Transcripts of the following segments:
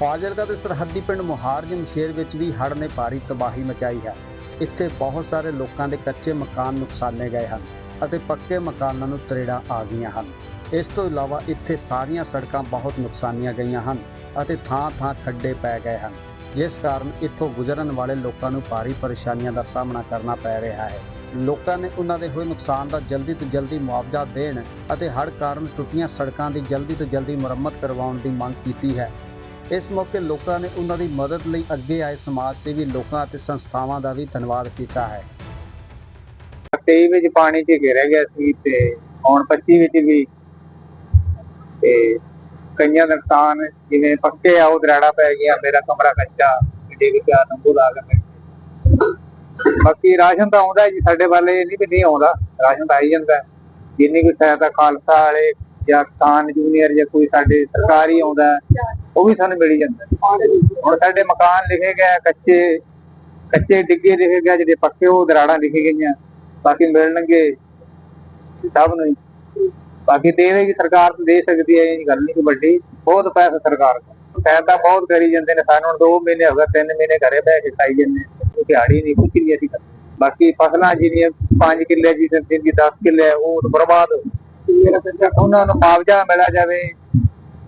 ਫਾਜ਼ਿਲਕਾ ਦੇ ਸਰਹੱਦੀ ਪਿੰਡ ਮੁਹਾਰ ਜਮਸ਼ੇਰ ਵਿੱਚ ਵੀ ਹੜ੍ਹ ਨੇ ਭਾਰੀ ਤਬਾਹੀ ਮਚਾਈ ਹੈ। ਇੱਥੇ ਬਹੁਤ ਸਾਰੇ ਲੋਕਾਂ ਦੇ ਕੱਚੇ ਮਕਾਨ ਨੁਕਸਾਨੇ ਗਏ ਹਨ ਅਤੇ ਪੱਕੇ ਮਕਾਨਾਂ ਨੂੰ ਤਰੇੜਾਂ ਆ ਗਈਆਂ ਹਨ। ਇਸ ਤੋਂ ਇਲਾਵਾ ਇੱਥੇ ਸਾਰੀਆਂ ਸੜਕਾਂ ਬਹੁਤ ਨੁਕਸਾਨੀਆਂ ਗਈਆਂ ਹਨ ਅਤੇ ਥਾਂ-ਥਾਂ ਖੱਡੇ ਪੈ ਗਏ ਹਨ, ਜਿਸ ਕਾਰਨ ਇੱਥੋਂ ਗੁਜ਼ਰਨ ਵਾਲੇ ਲੋਕਾਂ ਨੂੰ ਭਾਰੀ ਪਰੇਸ਼ਾਨੀਆਂ ਦਾ ਸਾਹਮਣਾ ਕਰਨਾ ਪੈ ਰਿਹਾ ਹੈ। ਲੋਕਾਂ ਨੇ ਉਹਨਾਂ ਦੇ ਹੋਏ ਨੁਕਸਾਨ ਦਾ ਜਲਦੀ ਤੋਂ ਜਲਦੀ ਮੁਆਵਜ਼ਾ ਦੇਣ ਅਤੇ ਹੜ੍ਹ ਕਾਰਨ ਟੁੱਟੀਆਂ ਸੜਕਾਂ ਦੀ ਜਲਦੀ ਤੋਂ ਜਲਦੀ ਮੁਰੰਮਤ ਕਰਵਾਉਣ ਦੀ ਮੰਗ ਕੀਤੀ ਹੈ। ਇਸ ਮੌਕੇ ਲੋਕਾਂ ਨੇ ਉਹਨਾਂ ਦੀ ਮਦਦ ਲਈ ਅੱਗੇ ਆਏ ਸਮਾਜ ਸੇਵੀ ਲੋਕਾਂ ਅਤੇ ਸੰਸਥਾਵਾਂ ਦਾ ਵੀ ਧੰਨਵਾਦ ਕੀਤਾ ਹੈ। 23 ਵਿੱਚ ਪਾਣੀ 'ਚ ਘਿਰਿਆ ਗਿਆ ਸੀ ਤੇ ਹੁਣ 25 ਵਿੱਚ ਵੀ ਤੇ ਕਈਆਂ ਦਾ ਨੁਕਸਾਨ ਜਿਵੇਂ ਪੱਕੇ ਆ, ਉਹ ਦਰਾੜਾ ਪੈ ਗਿਆ ਮੇਰਾ ਕਮਰਾ ਕੱਚਾ ਡਿੱਗ ਗਿਆ ਨੰਬੂ ਲਾ ਕੇ ਬਾਕੀ ਰਾਸ਼ਨ ਤਾਂ ਆਉਂਦਾ ਜੀ, ਸਾਡੇ ਵਾਲੇ ਨਹੀਂ ਵੀ ਨਹੀਂ ਆਉਂਦਾ, ਰਾਸ਼ਨ ਤਾਂ ਆਈ ਜਾਂਦਾ। ਜਿੰਨੀ ਕੋਈ ਸਹਾਇਤਾ ਖਾਲਸਾ ਵਾਲੇ ਜਾਂ ਕਿਸਾਨ ਜੂਨੀਅਰ ਜਾਂ ਕੋਈ ਸਾਡੇ ਸਰਕਾਰੀ ਆਉਂਦਾ ਉਹ ਵੀ ਸਾਨੂੰ ਮਿਲ ਜਾਂਦਾ। ਹੁਣ ਸਾਡੇ ਮਕਾਨ ਲਿਖੇ ਗਏ ਕੱਚੇ ਕੱਚੇ ਡਿੱਗੇ ਲਿਖੇ ਗਏ ਜਿਹੜੇ ਪੱਕੇ ਉਹ ਦਰਾੜਾਂ ਲਿਖੇ ਗਈਆਂ। ਬਾਕੀ ਮਿਲਣਗੇ ਸਭ ਨੂੰ ਬਾਕੀ ਦੇਵੇਗੀ ਸਰਕਾਰ ਦੇ ਸਕਦੀ ਹੈ ਇਹ ਗੱਲ ਨਹੀਂ ਕੋਈ ਵੱਡੀ, ਬਹੁਤ ਪੈਸਾ ਸਰਕਾਰ ਕੋਲ। ਸਹਾਇਤਾ ਬਹੁਤ ਕਰੀ ਜਾਂਦੇ ਨੇ, ਸਾਨੂੰ 2 ਮਹੀਨੇ ਹੋ ਗਏ 3 ਮਹੀਨੇ ਘਰੇ ਬਹਿ ਕੇ ਖਾਈ ਜਾਂਦੇ ਹਾਂ। ਕੋਈ ਦਿਹਾੜੀ ਨਹੀਂ ਕੁਝ ਨਹੀਂ ਅਸੀਂ ਬਾਕੀ ਫਸਲਾਂ ਜਿਹੜੀਆਂ 5 ਕਿੱਲੇ ਦੀ ਤੇ 10 ਕਿੱਲੇ ਉਹ ਤਾਂ ਬਰਬਾਦ ਉਹਨਾਂ ਨੂੰ ਮੁਆਵਜ਼ਾ ਮਿਲਿਆ ਜਾਵੇ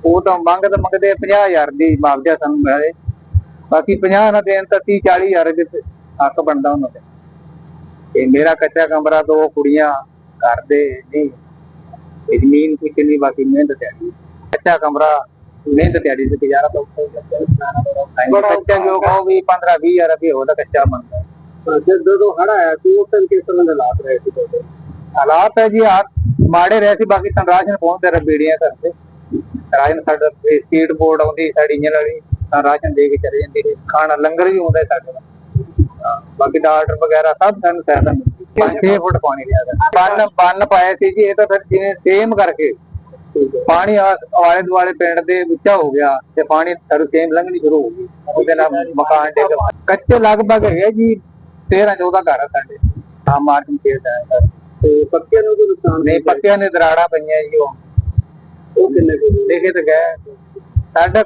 ਉਹ ਤਾਂ ਮੰਗ ਤਾਂ ਮੰਗਦੇ 50000 ਦੀ ਮੁਆਵਜ਼ਾ ਸਾਨੂੰ ਮਿਲੇ ਬਾਕੀ 50 ਨਾ ਦੇਣ ਤਾਂ 30 40000 ਦੇ ਹੱਕ ਬਣਦਾ ਉਹਨਾਂ ਦੇ ਤੇ ਮੇਰਾ ਕੱਚਾ ਕਮਰਾ ਦੋ ਕੁੜੀਆਂ ਘਰ ਦੇ ਨਹੀਂ। ਇਹ ਜ਼ਮੀਨ ਕੁਛ ਨਹੀਂ ਬਾਕੀ ਮਿਹਨਤ ਦਿਹਾੜੀ। ਕੱਚਾ ਕਮਰਾ ਮਿਹਨਤ ਦਿਹਾੜੀ ਤੇ ਗੁਜ਼ਾਰਾ ਤਾਂ ਉੱਥੇ ਕੱਚਾ ਜੋ ਕਹੋ ਵੀ 15 20000 ਰੁਪਏ ਉਹਦਾ ਕੱਚਾ ਬਣਦਾ। ਜਦੋਂ ਹੜਾ ਆਇਆ ਸੀ ਉਸ ਟਾਈਮ ਕਿਸ ਤਰ੍ਹਾਂ ਦੇ ਹਾਲਾਤ ਰਹੇ ਸੀ ਹਾਲਾਤ ਹੈ ਜੀ ਆ ਮਾੜੇ ਰਹੇ ਸੀ ਬਾਕੀ ਸੰਰਾਸ਼ਨ ਪਹੁੰਚਦੇ ਰਹੇ ਬੇੜੀਆਂ ਕਰਦੇ ਰਾਸ਼ਨ ਸਾਡਾ ਸਪੀਡ ਬੋਰਡ ਆਉਂਦੀ ਸਾਡੀ ਇੰਜਨ ਵਾਲੀ ਤਾਂ ਰਾਸ਼ਨ ਦੇ ਕੇ ਚਲੇ ਜਾਂਦੇ ਸੀ। ਖਾਣਾ ਲੰਗਰ ਵੀ ਹੁੰਦਾ ਸਾਡੇ ਦਾ ਬਾਕੀ ਡਾਕਟਰ ਵਗੈਰਾ ਸਭ ਸਾਨੂੰ ਸਹਾਇਤਾ ਮਿਲਦੀ 6 ਫੁੱਟ ਪਾਣੀ ਦਾ ਬੰਨ ਬੰਨ ਪਾਇਆ ਸੀ ਜੀ ਇਹ ਤਾਂ ਫਿਰ ਜਿਵੇਂ ਸੇਮ ਕਰਕੇ। ਪਾਣੀ ਆ- ਆਲੇ ਦੁਆਲੇ ਪਿੰਡ ਦੇ ਉੱਚਾ ਹੋ ਗਿਆ ਤੇ ਪਾਣੀ ਸਾਰੂ ਸੇਮ ਲੰਘਣੀ ਸ਼ੁਰੂ ਹੋ ਗਈ। ਉਹਦੇ ਨਾਲ ਮਕਾਨ ਡਿੱਗ। ਕੱਚੇ ਲਗਭਗ ਹੈਗੇ ਜੀ 13 14 ਘਰ ਆ ਸਾਡੇ। ਹਾਂ ਮਾਰਕੀਟ ਹੈ ਤੇ ਪੱਕਿਆਂ ਨੂੰ ਵੀ ਨੁਕਸਾਨ ਨਹੀਂ ਪੱਕਿਆਂ ਨੇ ਦਰਾੜਾ ਪਈਆਂ ਜੀ ਉਹ। ਉਹ ਕਿੰਨੇ ਦੇਖੇ ਤਾਂ ਗਏ? ਸਾਡਾ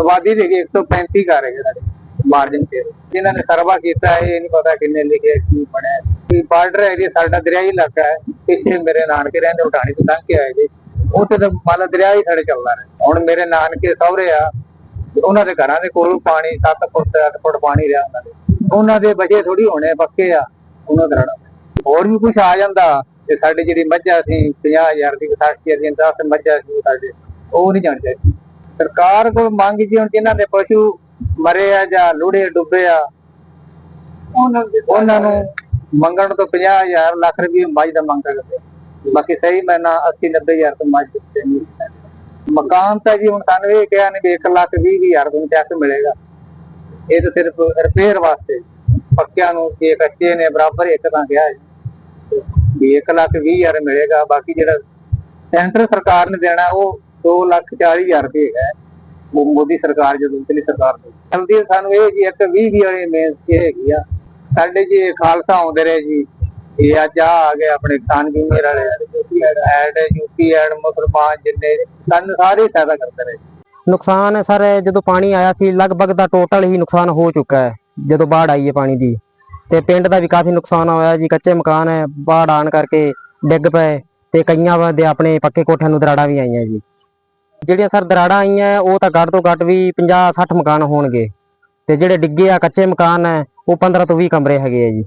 ਆਬਾਦੀ ਦੇ 135 ਘਰ ਹੈਗੇ ਸਾਡੇ ਮਾਰਜਨ ਤੇ। ਜਿਨ੍ਹਾਂ ਨੇ ਸਰਵਾ ਕੀਤਾ ਹੈ ਇਹ ਨਹੀਂ ਪਤਾ ਕਿੰਨੇ ਲਿਖੇ, ਕੀ ਬਣਿਆ। ਕੀ ਬਾਰਡਰ ਏਰੀਆ ਸਾਡਾ ਦਰਿਆਈ ਇਲਾਕਾ ਹੈ। ਇੱਥੇ ਮੇਰੇ ਨਾਨਕੇ ਰਹਿੰਦੇ ਉਟਾਣੀ ਤੋਂ ਲੰਘ ਕੇ ਆਏ ਜੀ। ਉੱਥੇ ਤਾਂ ਮੰਨ ਦਰਿਆ ਹੀ ਸਾਡੇ ਚੱਲਦਾ ਰਿਹਾ। ਹੁਣ ਮੇਰੇ ਨਾਨਕੇ ਸਹੁਰੇ ਆ, ਉਹਨਾਂ ਦੇ ਘਰਾਂ ਦੇ ਕੋਲ ਪਾਣੀ 7 ਫੁੱਟ 8 ਫੁੱਟ ਪਾਣੀ ਰਿਹਾ ਉਹਨਾਂ ਦੇ। ਉਹਨਾਂ ਦੇ ਬਚੇ ਥੋੜੀ ਹੋਣੇ ਪੱਕੇ ਆ। ਉਹਨਾਂ ਦਾ ਰੜਾ ਹੋਰ ਵੀ ਕੁਝ ਆ ਜਾਂਦਾ। ਤੇ ਸਾਡੇ ਜਿਹੜੀ ਮੱਝਾਂ ਸੀ 50000 ਦੀ ਵਿਸਾਖੀ ਦੀਆਂ 10 ਮੱਝਾਂ ਸੀ ਸਾਡੇ ਉਹ ਨਹੀਂ ਜਾਣ ਚਾਹੀਦੀ। ਸਰਕਾਰ ਕੋਲ ਮੰਗ ਜੀ ਹੁਣ ਜਿਨ੍ਹਾਂ ਦੇ ਪਸ਼ੂ ਮਰੇ ਆ ਜਾਂ ਲੁੜੇ ਡੁੱਬੇ ਆ ਉਹਨਾਂ ਨੂੰ ਮੰਗਣ ਤੋਂ 50000 ਲੱਖ ਰੁਪਏ ਮੱਝ ਦਾ ਮੰਗ ਕਰਦੇ ਬਾਕੀ ਸਹੀ ਮੈਨਾ 80 90000 ਤੋਂ ਮੱਝ ਦਿੱਤੇ ਨਹੀਂ। ਮਕਾਨ ਤਾਂ ਜੀ ਹੁਣ ਸਾਨੂੰ ਇਹ ਕਿਹਾ ਨੇ ਵੀ 1 ਲੱਖ 20 ਹਜ਼ਾਰ ਤੁਹਾਨੂੰ ਟੈਕਸ ਮਿਲੇਗਾ। ਇਹ ਤਾਂ ਸਿਰਫ ਰਿਪੇਅਰ ਵਾਸਤੇ। ਪੱਕਿਆਂ ਨੂੰ ਜੇ ਕੱਚੇ ਨੇ ਬਰਾਬਰ ਇੱਕ ਤਾਂ ਕਿਹਾ ਹੈ। ਵੀ 1 ਲੱਖ 20 ਹਜ਼ਾਰ ਮਿਲੇਗਾ, ਬਾਕੀ ਜਿਹੜਾ ਸੈਂਟਰ ਸਰਕਾਰ ਨੇ ਦੇਣਾ, ਉਹ 2 ਲੱਖ 40 ਹਜ਼ਾਰ ਰੁਪਏ ਹੈਗਾ। ਮੋ- ਮੋਦੀ ਸਰਕਾਰ ਜਦੋਂ ਉਤਲੀ ਸਰਕਾਰ ਤੋਂ ਜਲਦੀ ਸਾਨੂੰ ਇਹ ਜੀ, ਇੱਕ 20 20 ਵਾਲੀ ਮੇਨ ਇਹ ਹੈਗੀ ਆ। ਸਾਡੇ ਜੀ ਖਾਲਸਾ ਆਉਂਦੇ ਰਹੇ ਜੀ ਇਹ ਅੱਜ ਆ ਆ ਗਏ ਆਪਣੇ ਕਿਸਾਨ ਜੂਨੀਅਰ ਵਾਲੇ ਐਡ ਯੂਪੀ ਐਡ, ਮੁਸਲਮਾਨ ਜਿੰਨੇ ਸਾਨੂੰ ਸਾਰੇ ਸਹਾਇਤਾ ਕਰਦੇ ਰਹੇ। ਨੁਕਸਾਨ ਸਰ ਜਦੋਂ ਪਾਣੀ ਆਇਆ ਸੀ, ਲਗਭਗ ਦਾ ਟੋਟਲ ਹੀ ਨੁਕਸਾਨ ਹੋ ਚੁੱਕਾ ਹੈ, ਜਦੋਂ ਬਾੜ ਆਈ ਹੈ ਪਾਣੀ ਦੀ। ਤੇ ਪਿੰਡ ਦਾ ਵੀ ਕਾਫੀ ਨੁਕਸਾਨ ਹੋਇਆ ਜੀ, ਕੱਚੇ ਮਕਾਨ ਹੈ, ਬਾੜ ਆਣ ਕਰਕੇ ਡਿੱਗ ਪਏ ਤੇ ਕਈਆਂ ਦੇ ਆਪਣੇ ਪੱਕੇ ਕੋਠਿਆਂ ਨੂੰ ਦਰਾੜਾਂ ਵੀ ਆਈਆਂ ਜੀ। ਜਿਹੜੀਆਂ ਸਰ ਦਰਾੜਾਂ ਆਈਆਂ, ਉਹ ਤਾਂ ਘੱਟ ਤੋਂ ਘੱਟ ਵੀ 50 60 ਮਕਾਨ ਹੋਣਗੇ। ਤੇ ਜਿਹੜੇ ਡਿੱਗੇ ਆ, ਕੱਚੇ ਮਕਾਨ ਹੈ, ਉਹ 15 ਤੋਂ 20 ਕਮਰੇ ਹੈਗੇ ਆ ਜੀ।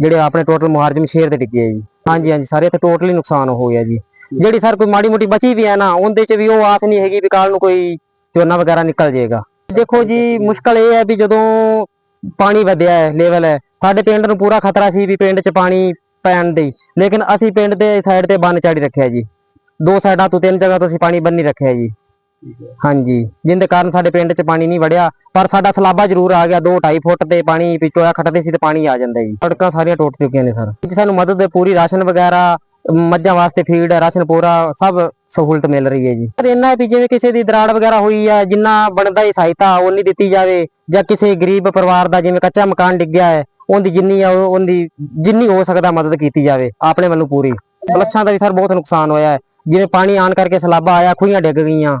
ਜਿਹੜੇ ਆਪਣੇ ਟੋਟਲ ਮੁਹਾਰਜਮ ਸ਼ੇਰ ਦੇ ਡਿੱਗੇ ਆ ਜੀ। ਹਾਂਜੀ ਹਾਂਜੀ, ਸਾਰੇ ਇੱਥੇ ਟੋਟਲੀ ਨੁਕਸਾਨ ਹੋ ਗਿਆ ਜੀ। ਜਿਹੜੀ ਸਰ ਕੋਈ ਮਾੜੀ ਮੋਟੀ ਬਚੀ ਵੀ ਹੈ ਨਾ, ਉਹਦੇ ਚ ਵੀ ਉਹ ਆਸ ਨਹੀਂ ਹੈਗੀ ਵੀ ਕੱਲ ਨੂੰ ਕੋਈ ਝੋਨਾ ਵਗੈਰਾ ਨਿਕਲ ਜਾਏਗਾ। ਦੇਖੋ ਜੀ, ਮੁਸ਼ਕਲ ਇਹ ਹੈ ਵੀ ਜਦੋਂ ਪਾਣੀ ਵਧਿਆ ਹੈ ਲੈਵਲ ਹੈ। ਸਾਡੇ ਪਿੰਡ ਨੂੰ ਪੂਰਾ ਖਤਰਾ ਸੀ ਵੀ ਪਿੰਡ 'ਚ ਪਾਣੀ ਪੈਣ ਦੀ। ਲੇਕਿਨ ਅਸੀਂ ਪਿੰਡ ਦੇ ਸਾਈਡ ਤੇ ਬੰਨ ਚਾੜੀ ਰੱਖਿਆ ਜੀ। ਦੋ ਸਾਈਡਾਂ ਤੋਂ ਤਿੰਨ ਜਗ੍ਹਾ ਤੋਂ ਅਸੀਂ ਪਾਣੀ ਬੰਨੀ ਰੱਖਿਆ ਜੀ। ਹਾਂਜੀ। ਜਿੰਦੇ ਕਾਰਨ ਸਾਡੇ ਪਿੰਡ 'ਚ ਪਾਣੀ ਨਹੀਂ ਵੜਿਆ। ਪਰ ਸਾਡਾ ਸਲਾਬਾ ਜ਼ਰੂਰ ਆ ਗਿਆ। 2.5 ਫੁੱਟ ਤੇ ਪਾਣੀ ਵਿਚੋਇਆ ਖੱਟਦੇ ਸੀ ਤੇ ਪਾਣੀ ਆ ਜਾਂਦਾ ਜੀ। ਸੜਕਾਂ ਸਾਰੀਆਂ ਟੁੱਟ ਚੁੱਕੀਆਂ ਨੇ ਸਰ। ਸਾਨੂੰ ਮਦਦ ਪੂਰੀ ਰਾਸ਼ਨ ਵਗੈਰਾ ਮੱਝਾਂ ਵਾਸਤੇ ਫੀਡ ਰਾਸ਼ਨ, ਪੂਰਾ ਸਭ ਸਹੂਲਤ ਮਿਲ ਰਹੀ ਹੈ ਜੀ। ਪਰ ਇੰਨਾ ਵੀ ਜਿਵੇਂ ਕਿਸੇ ਦੀ ਦਰਾੜ ਵਗੈਰਾ ਹੋਈ ਆ, ਜਿੰਨਾ ਬਣਦਾ ਹੀ ਸਹਾਇਤਾ ਉਨੀ ਦਿੱਤੀ ਜਾਵੇ, ਜਾਂ ਕਿਸੇ ਗਰੀਬ ਪਰਿਵਾਰ ਦਾ ਜਿਵੇਂ ਕੱਚਾ ਮਕਾਨ ਡਿੱਗਿਆ ਹੈ, ਉਹਦੀ ਜਿੰਨੀ ਆ ਉਹਦੀ ਜਿੰਨੀ ਹੋ ਸਕਦਾ ਮਦਦ ਕੀਤੀ ਜਾਵੇ, ਆਪਣੇ ਵੱਲੋਂ ਪੂਰੀ। ਪਲੱਛਾਂ ਦਾ ਵੀ ਸਰ ਬਹੁਤ ਨੁਕਸਾਨ ਹੋਇਆ ਹੈ। ਜਿਵੇਂ ਪਾਣੀ ਆਣ ਕਰਕੇ ਸਲਾਬਾ ਆਇਆ, ਖੂਹੀਆਂ ਡਿੱਗ ਗਈਆਂ।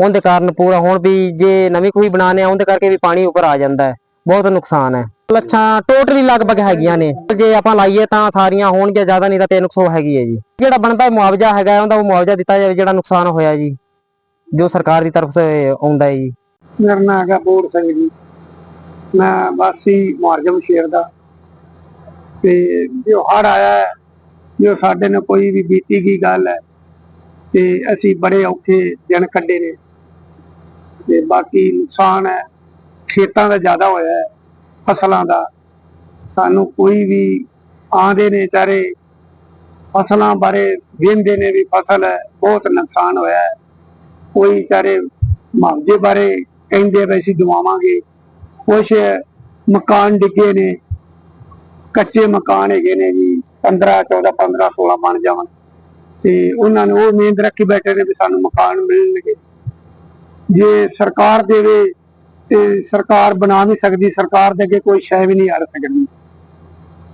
ਉਹਦੇ ਕਾਰਨ ਪੂਰਾ ਹੁਣ ਵੀ ਜੇ ਨਵੀਂ ਕੋਈ ਬਣਾਣੇ ਆ, ਉਹਦੇ ਕਰਕੇ ਵੀ ਪਾਣੀ ਉੱਪਰ ਆ ਜਾਂਦਾ ਹੈ। ਬਹੁਤ ਨੁਕਸਾਨ ਹੈ। ਲੱਛਾਂ ਟੋਟਲੀ ਲਗਭਗ ਹੈਗੀਆਂ ਨੇ। ਜੇ ਆਪਾਂ ਲਾਈਏ ਤਾਂ ਸਾਰੀਆਂ ਹੋਣਗੀਆਂ, ਜ਼ਿਆਦਾ ਨਹੀਂ ਤਾਂ 300 ਹੈਗੀ ਹੈ ਜੀ। ਜਿਹੜਾ ਬਣਦਾ ਮੁਆਵਜ਼ਾ ਹੈਗਾ ਉਹਦਾ ਮੁਆਵਜ਼ਾ ਦਿੱਤਾ ਜਾਵੇ, ਜਿਹੜਾ ਨੁਕਸਾਨ ਹੋਇਆ ਜੀ। ਜੋ ਸਰਕਾਰ ਦੀ ਤਰਫ ਸੇ ਆਉਂਦਾ ਹੈ ਜੀ। ਮੇਰਾ ਨਾਮ ਹੈਗਾ ਬੋਰ ਸਿੰਘ ਜੀ। ਮੈਂ ਵਾਸੀ ਮੁਹਰਜਮ ਸ਼ੇਰ ਦਾ। ਤੇ ਜੋ ਹੜ ਆਇਆ ਜੋ ਸਾਡੇ ਨਾਲ ਕੋਈ ਵੀ ਬੀਤੀ ਗਈ ਗੱਲ ਹੈ, ਤੇ ਅਸੀਂ ਬੜੇ ਔਖੇ ਦਿਨ ਕੱਢੇ ਨੇ। ਤੇ ਬਾਕੀ ਨੁਕਸਾਨ ਹੈ, ਖੇਤਾਂ ਦਾ ਜ਼ਿਆਦਾ ਹੋਇਆ ਹੈ। ਫਸਲਾਂ ਦਾ। ਸਾਨੂੰ ਕੋਈ ਵੀ ਆਂਦੇ ਨੇ ਚਾਰੇ, ਫਸਲਾਂ ਬਾਰੇ ਵੇਂਦੇ ਨੇ ਵੀ ਫਸਲ ਹੈ, ਬਹੁਤ ਨੁਕਸਾਨ ਹੋਇਆ ਹੈ। ਕੋਈ ਚਾਰੇ ਮੁਆਵਜ਼ੇ ਬਾਰੇ ਕਹਿੰਦੇ ਵੀ ਅਸੀਂ ਦਵਾਵਾਂਗੇ। ਕੁਛ ਮਕਾਨ ਡਿੱਗੇ ਨੇ, ਕੱਚੇ ਮਕਾਨ ਹੈਗੇ ਨੇ ਜੀ 15 14 15 16 ਬਣ ਜਾਵਣ। ਤੇ ਉਹਨਾਂ ਨੂੰ ਉਹ ਉਮੀਦ ਰੱਖੀ ਬੈਠੇ ਨੇ ਵੀ ਸਾਨੂੰ ਮਕਾਨ ਮਿਲਣਗੇ। ਜੇ ਸਰਕਾਰ ਦੇਵੇ ਤੇ ਸਰਕਾਰ ਬਣਾ ਨਹੀਂ ਸਕਦੀ, ਸਰਕਾਰ ਦੇ ਅੱਗੇ ਕੋਈ ਸ਼ੈ ਵੀ ਨਹੀਂ ਆ ਸਕਦੀ।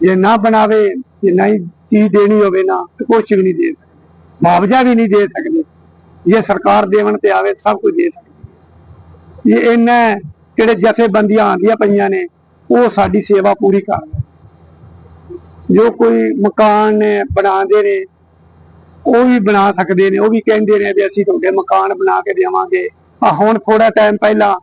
ਜੇ ਨਾ ਬਣਾਵੇ, ਜੇ ਨਹੀਂ ਚੀਜ਼ ਦੇਣੀ ਹੋਵੇ ਨਾ, ਤੇ ਕੁਛ ਵੀ ਨਹੀਂ ਦੇ ਸਕਦੇ। ਮੁਆਵਜ਼ਾ ਵੀ ਨਹੀਂ ਦੇ ਸਕਦੇ। ਜੇ ਸਰਕਾਰ ਦੇਵਣ ਤੇ ਆਵੇ, ਸਭ ਕੁਝ ਦੇ ਸਕਦੀ। ਇਹ ਇਹਨਾਂ ਜਿਹੜੇ ਜਥੇਬੰਦੀਆਂ ਆਂਦੀਆਂ ਪਈਆਂ ਨੇ, ਉਹ ਸਾਡੀ ਸੇਵਾ ਪੂਰੀ ਕਰ ਰਹੇ ਜੋ ਕੋਈ ਮਕਾਨ ਨੇ, ਬਣਾਉਂਦੇ ਨੇ, ਉਹ ਵੀ ਬਣਾ ਸਕਦੇ ਨੇ, ਉਹ ਵੀ ਕਹਿੰਦੇ ਨੇ ਵੀ ਅਸੀਂ ਤੁਹਾਡੇ ਮਕਾਨ ਬਣਾ ਕੇ ਦੇਵਾਂਗੇ। ਆ ਹੁਣ ਥੋੜਾ ਟਾਈਮ ਪਹਿਲਾਂ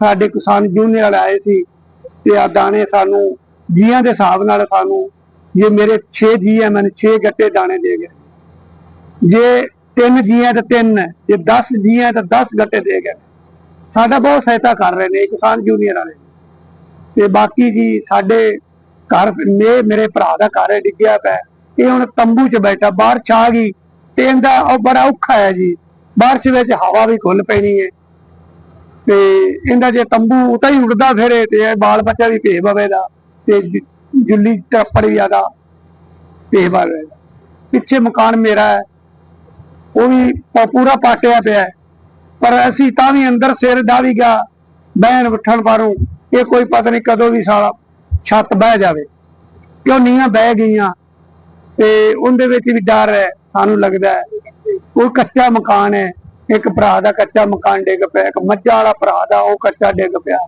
ਸਾਡੇ ਕਿਸਾਨ ਯੂਨੀਅਨ ਵਾਲੇ ਆਏ ਸੀ ਤੇ ਆ ਦਾਣੇ ਸਾਨੂੰ, ਜੀਆਂ ਦੇ ਹਿਸਾਬ ਨਾਲ ਸਾਨੂੰ, ਜੇ ਮੇਰੇ 6 ਜੀ ਹੈ ਮੈਨੂੰ 6 ਗੱਟੇ ਦਾਣੇ ਦੇ ਗਏ। ਜੇ ਤਿੰਨ ਜੀ ਹੈ ਤਾਂ ਤਿੰਨ, ਜੇ 10 ਜੀ ਹੈ ਤਾਂ 10 ਗੱਟੇ ਦੇ ਗਏ। ਸਾਡਾ ਬਹੁਤ ਸਹਾਇਤਾ ਕਰ ਰਹੇ ਨੇ ਕਿਸਾਨ ਯੂਨੀਅਨ ਵਾਲੇ। ਤੇ ਬਾਕੀ ਜੀ, ਸਾਡੇ ਘਰ, ਮੇ, ਮੇਰੇ ਭਰਾ ਦਾ ਘਰ ਡਿੱਗਿਆ ਪਿਆ। ਇਹ ਹੁਣ ਤੰਬੂ 'ਚ ਬੈਠਾ, ਬਾਰਿਸ਼ ਆ ਗਈ। ਤੇ ਇਹਦਾ ਉਹ ਬੜਾ ਔਖਾ ਹੈ ਜੀ। ਬਾਰਿਸ਼ ਵਿੱਚ ਹਵਾ ਵੀ ਖੁੱਲ ਪੈਣੀ ਹੈ। ਤੇ ਇਹਦਾ ਜੇ ਤੰਬੂ ਉਤਾਂ ਹੀ ਉੱਡਦਾ ਫਿਰੇ ਤੇ ਇਹ ਬਾਲ ਬੱਚਾ ਵੀ ਭੇਬ ਆਵੇਦਾ ਤੇ ਜੁੱਲੀ ਟੱਪੜ ਵੀ ਆਦਾ ਭੇਬ ਆਵੇਦਾ ਪਿੱਛੇ ਮਕਾਨ ਮੇਰਾ ਹੈ, ਉਹ ਵੀ ਪੂਰਾ ਪਾਟਿਆ ਪਿਆ ਪਰ ਅਸੀਂ ਤਾਂ ਵੀ ਅੰਦਰ ਸਿਰ ਦਾ ਵੀ ਗਿਆ, ਬਹਿਣ ਉੱਠਣ ਬਾਰੋਂ ਇਹ ਕੋਈ ਪਤਾ ਨਹੀਂ ਕਦੋਂ ਵੀ ਸਾਲਾ ਛੱਤ ਬਹਿ ਜਾਵੇ। ਕਿਉਂ ਨੀਆਂ ਬਹਿ ਗਈਆਂ, ਤੇ ਉਹਦੇ ਵਿੱਚ ਵੀ ਡਰ ਹੈ, ਸਾਨੂੰ ਲੱਗਦਾ ਹੈ। ਕੋਈ ਕੱਚਾ ਮਕਾਨ ਹੈ ਇੱਕ ਭਰਾ ਦਾ ਕੱਚਾ ਮਕਾਨ ਡਿੱਗ ਪਿਆ, ਇੱਕ ਮੱਝਾਂ ਵਾਲਾ ਭਰਾ ਦਾ ਉਹ ਕੱਚਾ ਡਿੱਗ ਪਿਆ।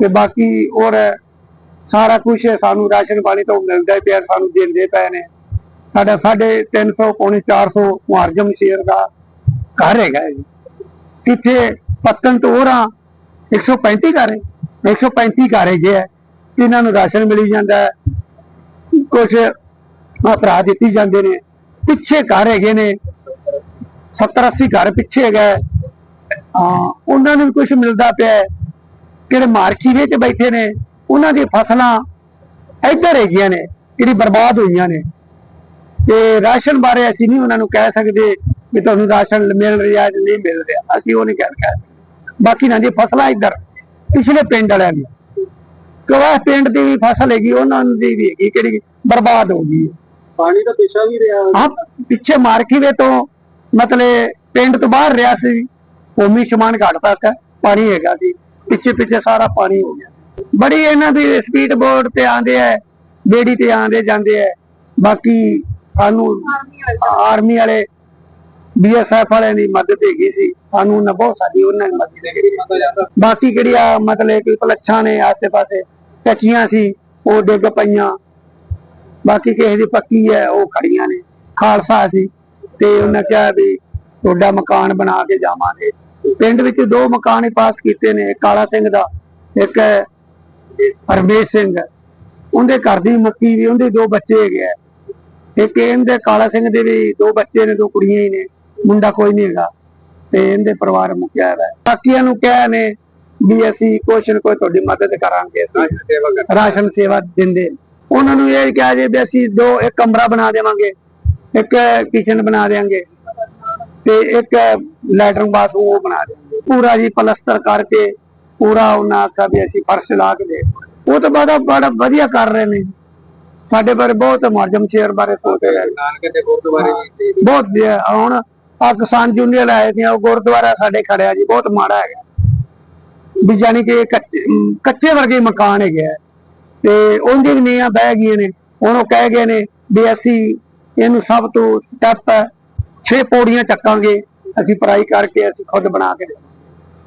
ਤੇ ਬਾਕੀ ਹੋਰ ਸਾਰਾ ਕੁਝ ਸਾਨੂੰ ਰਾਸ਼ਨ ਪਾਣੀ ਤੋਂ ਮਿਲਦਾ ਹੀ ਪਿਆ, ਸਾਨੂੰ ਦਿੰਦੇ ਪਏ ਨੇ। ਸਾਡਾ ਸਾਢੇ 300 ਪੌਣੇ 400 ਮੁਹਰਜਮ ਸ਼ੇਰ ਦਾ ਘਰ ਹੈਗਾ ਹੈ ਜੀ। ਕਿੱਥੇ ਪੱਤਨ ਤੋਂ ਹੋਰਾਂ 135 ਘਰ ਹੈ 135 ਘਰ ਹੈਗੇ ਹੈ ਇਹਨਾਂ ਨੂੰ ਰਾਸ਼ਨ ਮਿਲੀ ਜਾਂਦਾ ਹੈ। ਕੁਝ ਆ ਭਰਾ ਦਿੱਤੀ ਜਾਂਦੇ ਨੇ। ਪਿੱਛੇ ਘਰ ਹੈਗੇ ਨੇ। 70 80 ਘਰ ਪਿੱਛੇ ਹੈਗਾ ਉਹਨਾਂ ਨੂੰ ਵੀ ਕੁਝ ਮਿਲਦਾ ਪਿਆ ਕਿਹੜੇ ਮਾਰਕੀ ਵਿੱਚ ਬੈਠੇ ਨੇ ਉਹਨਾਂ ਦੀ ਫਸਲਾਂ ਇੱਧਰ ਹੈਗੀਆਂ ਨੇ ਜਿਹੜੀ ਬਰਬਾਦ ਹੋਈਆਂ ਨੇ। ਤੇ ਰਾਸ਼ਨ ਬਾਰੇ ਅਸੀਂ ਨਹੀਂ ਉਹਨਾਂ ਨੂੰ ਕਹਿ ਸਕਦੇ ਕਿ ਤੁਹਾਨੂੰ ਰਾਸ਼ਨ ਮਿਲ ਰਿਹਾ ਜਾਂ ਨਹੀਂ ਮਿਲ ਰਿਹਾ। ਅਸੀਂ ਉਹ ਨਹੀਂ ਕਹਿ ਸਕਦੇ। ਬਾਕੀ ਨਾ ਦੀ ਫਸਲਾਂ ਇੱਧਰ ਪਿਛਲੇ ਪਿੰਡ ਵਾਲਿਆਂ ਦੀ। ਕਿਉਂਕਿ ਪਿੰਡ ਦੀ ਵੀ ਫਸਲ ਹੈਗੀ ਉਹਨਾਂ ਦੀ ਵੀ ਹੈਗੀ ਕਿਹੜੀ ਬਰਬਾਦ ਹੋ ਗਈ ਪਾਣੀ ਦਾ ਪਿਛਾ ਵੀ ਰਿਹਾ। ਹਾਂ ਪਿੱਛੇ ਮਾਰਕੀਵੇ ਤੋਂ ਮਤਲਬ ਪਿੰਡ ਤੋਂ ਬਾਹਰ ਰਿਹਾ ਸੀ, ਭੂਮੀ ਸ਼ਮਾਨ ਘਾਟ ਤੱਕ ਪਾਣੀ ਹੈਗਾ ਸੀ, ਪਿੱਛੇ ਪਿੱਛੇ ਸਾਰਾ ਪਾਣੀ ਹੋ ਗਿਆ। ਬੜੀ ਇਹਨਾਂ ਦੀ ਸਪੀਡ ਬੋਰਡ ਤੇ ਆਂਦੇ ਐ ਬੇੜੀ ਤੇ ਆਂਦੇ ਜਾਂਦੇ ਐ ਬਾਕੀ ਸਾਨੂੰ ਆਰਮੀ ਵਾਲੇ ਬੀਐਸਐਫ ਵਾਲਿਆਂ ਦੀ ਮਦਦ ਹੈਗੀ ਸੀ, ਸਾਨੂੰ ਉਹਨਾਂ ਬਹੁਤ ਸਾਡੀ ਉਹਨਾਂ ਦੀ ਮਦਦ ਹੈਗੀ ਬਾਕੀ ਕਿਹੜੀ ਆ ਮਤਲਬ ਕਿ ਪਲੱਛਾਂ ਨੇ ਆਸੇ ਪਾਸੇ ਕੱਚੀਆਂ ਸੀ, ਉਹ ਡਿੱਗ ਪਈਆਂ। ਬਾਕੀ ਕਿਸੇ ਦੀ ਪੱਕੀ ਹੈ, ਉਹ ਖੜੀਆਂ ਨੇ। ਖਾਲਸਾ ਸੀ। ਤੇ ਉਹਨਾਂ ਕਿਹਾ ਵੀ ਤੁਹਾਡਾ ਮਕਾਨ ਬਣਾ ਕੇ ਜਾਵਾਂਗੇ। ਪਿੰਡ ਵਿੱਚ ਦੋ ਮਕਾਨ ਪਾਸ ਕੀਤੇ ਨੇ ਕਾਲਾ ਸਿੰਘ ਦਾ, ਇੱਕ ਹੈ ਸਿੰਘ। ਉਹਦੇ ਘਰ ਦੀ ਮੱਕੀ ਵੀ, ਉਹਦੇ ਦੋ ਬੱਚੇ ਹੈਗੇ ਆ। ਇੱਕ ਇਹਦੇ ਕਾਲਾ ਸਿੰਘ ਦੇ ਵੀ ਦੋ ਬੱਚੇ ਨੇ, ਦੋ ਕੁੜੀਆਂ ਹੀ ਨੇ, ਮੁੰਡਾ ਕੋਈ ਨਹੀਂ ਹੈਗਾ। ਤੇ ਇਹਦੇ ਪਰਿਵਾਰ ਮੁੱਕਿਆ ਹੋਇਆ। ਹੈ ਬਾਕੀਆਂ ਨੂੰ ਕਿਹਾ ਨੇ ਵੀ ਅਸੀਂ ਕੁਛ ਨਾ ਕੋਈ ਤੁਹਾਡੀ ਮਦਦ ਕਰਾਂਗੇ। ਰਾਸ਼ਨ ਸੇਵਾ ਦਿੰਦੇ। ਉਹਨਾਂ ਨੂੰ ਇਹ ਕਿਹਾ ਜੇ ਵੀ ਅਸੀਂ ਦੋ, ਇੱਕ ਕਮਰਾ ਬਣਾ ਦੇਵਾਂਗੇ ਇੱਕ ਕਿਚਨ ਬਣਾ ਦੇਵਾਂਗੇ ਤੇ ਇੱਕ ਲੈਟਰਨ ਬਾਥਰੂਮ ਉਹ ਬਣਾ ਦੇਵਾਂਗੇ ਪੂਰਾ ਜੀ ਪਲਸਤਰ ਕਰਕੇ ਪੂਰਾ ਉਹਨਾਂ ਆਖਿਆ ਵੀ ਅਸੀਂ ਫਰਸ਼ ਲਾ ਕੇ ਦੇ ਉਹ ਤਾਂ ਬੜਾ ਬੜਾ ਵਧੀਆ ਕਰ ਰਹੇ ਨੇ। ਸਾਡੇ ਬਾਰੇ ਬਹੁਤ ਮਾਰਜਮ ਸ਼ੇਅਰ ਬਾਰੇ ਸੋਚ ਰਹੇ ਨਾਨਕੇ ਦੇ ਗੁਰਦੁਆਰੇ ਵੀ ਬਹੁਤ। ਹੁਣ ਆ ਕਿਸਾਨ ਯੂਨੀਅਨ ਆਏ ਸੀ ਉਹ ਗੁਰਦੁਆਰਾ ਸਾਡੇ ਖੜਿਆ ਜੀ ਬਹੁਤ ਮਾੜਾ ਹੈਗਾ। ਵੀ ਜਾਨੀ ਕਿ ਕੱਚੇ ਵਰਗੇ ਮਕਾਨ ਹੈਗੇ ਤੇ ਉਹਦੇ ਵੀ ਨੀਆਂ ਬਹਿ ਗਈਆਂ ਨੇ। ਹੁਣ ਉਹ ਕਹਿ ਗਏ ਨੇ ਵੀ ਅਸੀਂ ਇਹਨੂੰ ਸਭ ਤੋਂ ਸਟੈਪ ਛੇ ਪੌੜੀਆਂ ਚੱਕਾਂਗੇ। ਅਸੀਂ ਪੜਾਈ ਕਰਕੇ ਅਸੀਂ ਖੁਦ ਬਣਾ ਕੇ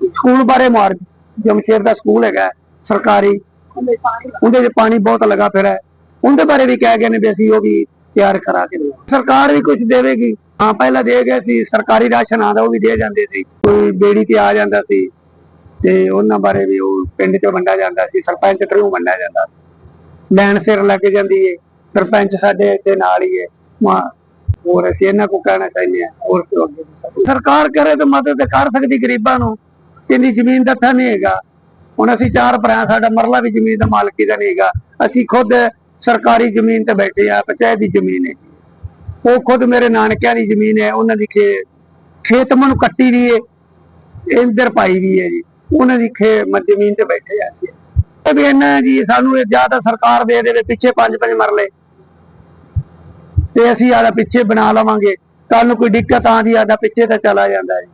ਸਕੂਲ ਬਾਰੇ ਮਾਰ ਜਮਸ਼ੇਰ ਦਾ ਸਕੂਲ ਹੈਗਾ, ਸਰਕਾਰੀ। ਉਹਦੇ 'ਚ ਪਾਣੀ ਬਹੁਤ ਲਗਾ ਫਿਰ ਹੈ। ਉਹਦੇ ਬਾਰੇ ਵੀ ਕਹਿ ਗਏ ਨੇ ਵੀ ਅਸੀਂ ਉਹ ਵੀ ਤਿਆਰ ਕਰਾ ਕੇ ਦੇ ਸਰਕਾਰ ਵੀ ਕੁਝ ਦੇਵੇਗੀ। ਹਾਂ, ਪਹਿਲਾਂ ਦੇ ਗਏ ਸੀ, ਸਰਕਾਰੀ ਰਾਸ਼ਨ ਆਉਂਦਾ, ਉਹ ਵੀ ਦੇ ਜਾਂਦੇ ਸੀ। ਕੋਈ ਬੇੜੀ ਤੇ ਆ ਜਾਂਦਾ ਸੀ। ਤੇ ਉਹਨਾਂ ਬਾਰੇ ਵੀ ਉਹ ਪਿੰਡ 'ਚ ਵੰਡਿਆ ਜਾਂਦਾ ਸੀ। ਸਰਪੰਚ ਥਰੂ ਵੰਡਿਆ ਜਾਂਦਾ ਲੈਣ ਸਿਰ ਲੈ ਕੇ ਜਾਂਦੀ ਏ। ਸਰਪੰਚ ਸਾਡੇ ਇੱਥੇ ਨਾਲ ਹੀ ਏ। ਮਾ ਹੋਰ ਅਸੀਂ ਇਹਨਾਂ ਕੋ ਕਹਿਣਾ ਚਾਹੁੰਦੇ ਆ ਹੋਰ ਕਿਉਂ ਅੱਗੇ ਸਰਕਾਰ ਕਰੇ ਤਾਂ ਮਦਦ ਕਰ ਸਕਦੀ ਗਰੀਬਾਂ ਨੂੰ। ਇੰਨੀ ਜ਼ਮੀਨ ਦਾ ਤਾਂ ਨਹੀਂ ਹੈਗਾ। ਹੁਣ ਅਸੀਂ ਚਾਰ ਭਰਾ ਸਾਡਾ ਮਰਲਾ ਵੀ ਜ਼ਮੀਨ ਦਾ ਮਾਲਕੀ ਦਾ ਨਹੀਂ ਹੈਗਾ। ਅਸੀਂ ਖੁਦ ਸਰਕਾਰੀ ਜ਼ਮੀਨ ਤੇ ਬੈਠੇ ਆ ਪੰਚਾਇਤ ਦੀ ਜ਼ਮੀਨ ਹੈ। ਉਹ ਖੁਦ ਮੇਰੇ ਨਾਨਕਿਆਂ ਦੀ ਜ਼ਮੀਨ ਹੈ, ਉਹਨਾਂ ਦੀ ਖੇ, ਖੇਤ ਮਨੂੰ ਕੱਟੀ ਵੀ ਹੈ। ਇੰਦਰ ਪਾਈ ਵੀ ਹੈ ਜੀ। ਉਹਨਾਂ ਦੀ ਖੇ, ਮ- ਜ਼ਮੀਨ ਤੇ ਬੈਠੇ ਆ ਜੀ ਇਹ ਵੀ ਇਹਨਾਂ ਜੀ, ਸਾਨੂੰ ਇਹ ਜ਼ਿਆਦਾ ਸਰਕਾਰ ਦੇ ਦੇਵੇ ਪਿੱਛੇ ਪੰਜ ਪੰਜ ਮਰਲੇ। ਤੇ ਅਸੀਂ ਆਦਾ ਪਿੱਛੇ ਬਣਾ ਲਵਾਂਗੇ। ਕੱਲ ਨੂੰ ਕੋਈ ਦਿੱਕਤ ਆਂਦੀ ਆਦਾ ਪਿੱਛੇ ਤਾਂ ਚਲਾ ਜਾਂਦਾ ਹੈ।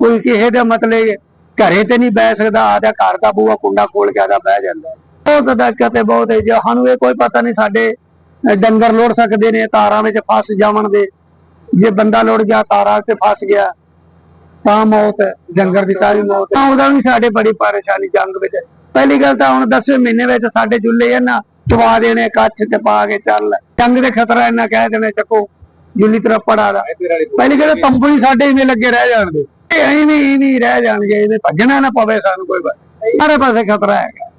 ਕੋਈ ਕਿਸੇ ਦਾ ਮਤਲਬ ਘਰੇ ਤੇ ਨਹੀਂ ਬਹਿ ਸਕਦਾ, ਆਦਾ ਘਰ ਦਾ ਬੂਹਾ ਕੁੰਡਾ ਖੋਲ ਕੇ ਆਦਾ ਬਹਿ ਜਾਂਦਾ ਬਹੁਤ ਦਿੱਕਤ ਹੈ, ਬਹੁਤ ਹੈ। ਜੇ ਸਾਨੂੰ ਇਹ ਕੋਈ ਪਤਾ ਨਹੀਂ ਸਾਡੇ ਡੰਗਰ ਲੋੜ ਸਕਦੇ ਨੇ, ਤਾਰਾਂ ਵਿੱਚ ਫਸ ਜਾਵਣ ਦੇ। ਜੇ ਬੰਦਾ ਲੋੜ ਗਿਆ, ਤਾਰਾਂ ਚ ਫਸ ਗਿਆ, ਤਾਂ ਮੌਤ ਹੈ, ਡੰਗਰ ਦੀ ਤਾਂ ਵੀ ਮੌਤ ਹੈ। ਤਾਂ ਉਹਦਾ ਵੀ ਸਾਡੇ ਬੜੀ ਪਰੇਸ਼ਾਨੀ ਜੰਗ ਵਿੱਚ। ਪਹਿਲੀ ਗੱਲ ਤਾਂ ਹੁਣ 10 ਮਹੀਨੇ ਵਿੱਚ ਸਾਡੇ ਜੁੱਲੇ ਆ ਨਾ ਚਵਾ ਦੇਣੇ ਕੱਛ ਤੇ ਪਾ ਕੇ ਚੱਲ। ਜੰਗ ਦੇ ਖਤਰਾ ਇਹਨਾਂ ਕਹਿ ਦੇਣੇ ਚੱਕੋ ਜੁੱਲੀ ਤਰ੍ਹਾਂ ਪੜਾ ਦਾ ਪਹਿਲੀ ਗੱਲ ਤੰਬੂ ਹੀ ਸਾਡੇ ਇਵੇਂ ਲੱਗੇ ਰਹਿ ਜਾਣਗੇ ਇਹ ਐਵੇਂ ਹੀ ਨਹੀਂ ਰਹਿ ਜਾਣਗੇ ਇਹਨੇ ਭੱਜਣਾ ਨਾ ਪਵੇ ਸਾਨੂੰ ਕੋਈ। ਸਾਰੇ ਪਾਸੇ ਖਤਰਾ ਹੈਗਾ।